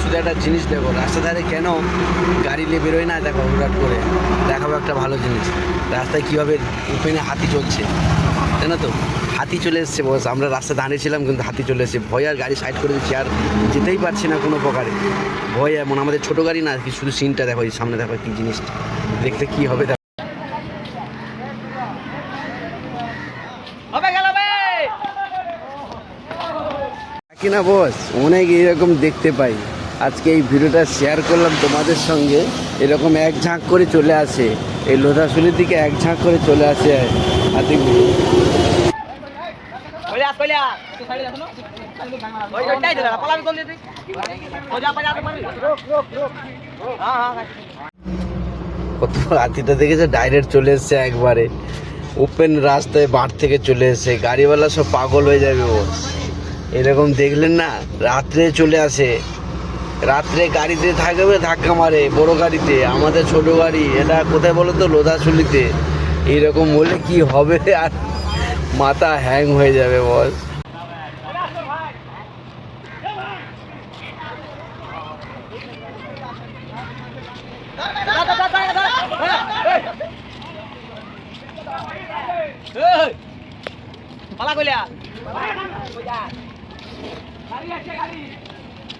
শুধু একটা জিনিস দেখো রাস্তা ধারে কেন গাড়ি নিয়ে বেরোয় না? দেখো হুটহাট করে দেখাবো একটা ভালো জিনিস। রাস্তায় কীভাবে ওপেনে হাতি চলছে তাই না তো? হাতি চলে এসছে বস আমরা রাস্তা দাঁড়িয়েছিলাম কিন্তু হাতি চলে এসছে। ভয় আর গাড়ি সাইড করে দিচ্ছি আর যেতেই পারছি না কোনো প্রকারে। ভয় এমন আমাদের ছোটো গাড়ি না কি শুধু সিনটা দেখো এই সামনে দেখো কী জিনিসটা দেখতে কী হবে দেখো। কি না বস অনেক এরকম দেখতে পাই। আজকে এই ভিডিওটা শেয়ার করলাম তোমাদের সঙ্গে। এরকম এক ঝাঁক করে চলে আসে। এই লোধাশুলির দিকে এক ঝাঁক করে চলে আসে হাতি কইলাস কইলাস ওই ওইটাই দিলা পালাবি কোন দিদি ও যা পাজা তো পারবি রোক রোক রোক হ্যাঁ হ্যাঁ। কত হাতিটা দেখেছে? ডাইরেক্ট চলে এসছে একবারে। ওপেন রাস্তায় বাঁট থেকে চলে এসে গাড়িওয়ালা সব পাগল হয়ে যাবে বস এরকম দেখলেন না? রাত্রে চলে আসে। রাত্রে গাড়িতে থাকবে ধাক্কা মারে বড় গাড়িতে আমাদের ছোট গাড়ি এটা কোথায় বলো তো লোধাশুলিতে এইরকম হলে কি হবে আর মাথা হ্যাং হয়ে যাবে বস পালা কইলা গাড়ি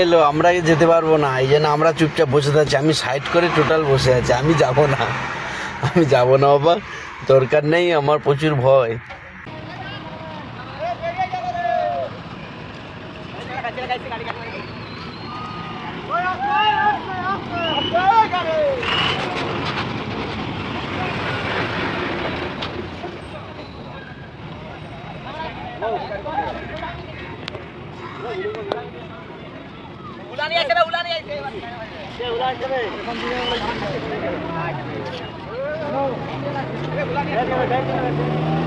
এলো, আমরা যেতে পারব না? এই জন্য আমরা চুপচাপ বসে থাকছি। আমি সাইড করে টোটাল বসে আছি। আমি যাব না। আমি যাব না, বাবা। দরকার নেই আমার প্রচুর ভয়। উলানি আইছে না উলানি আইছে সে উলানি আইছে না উলানি আইছে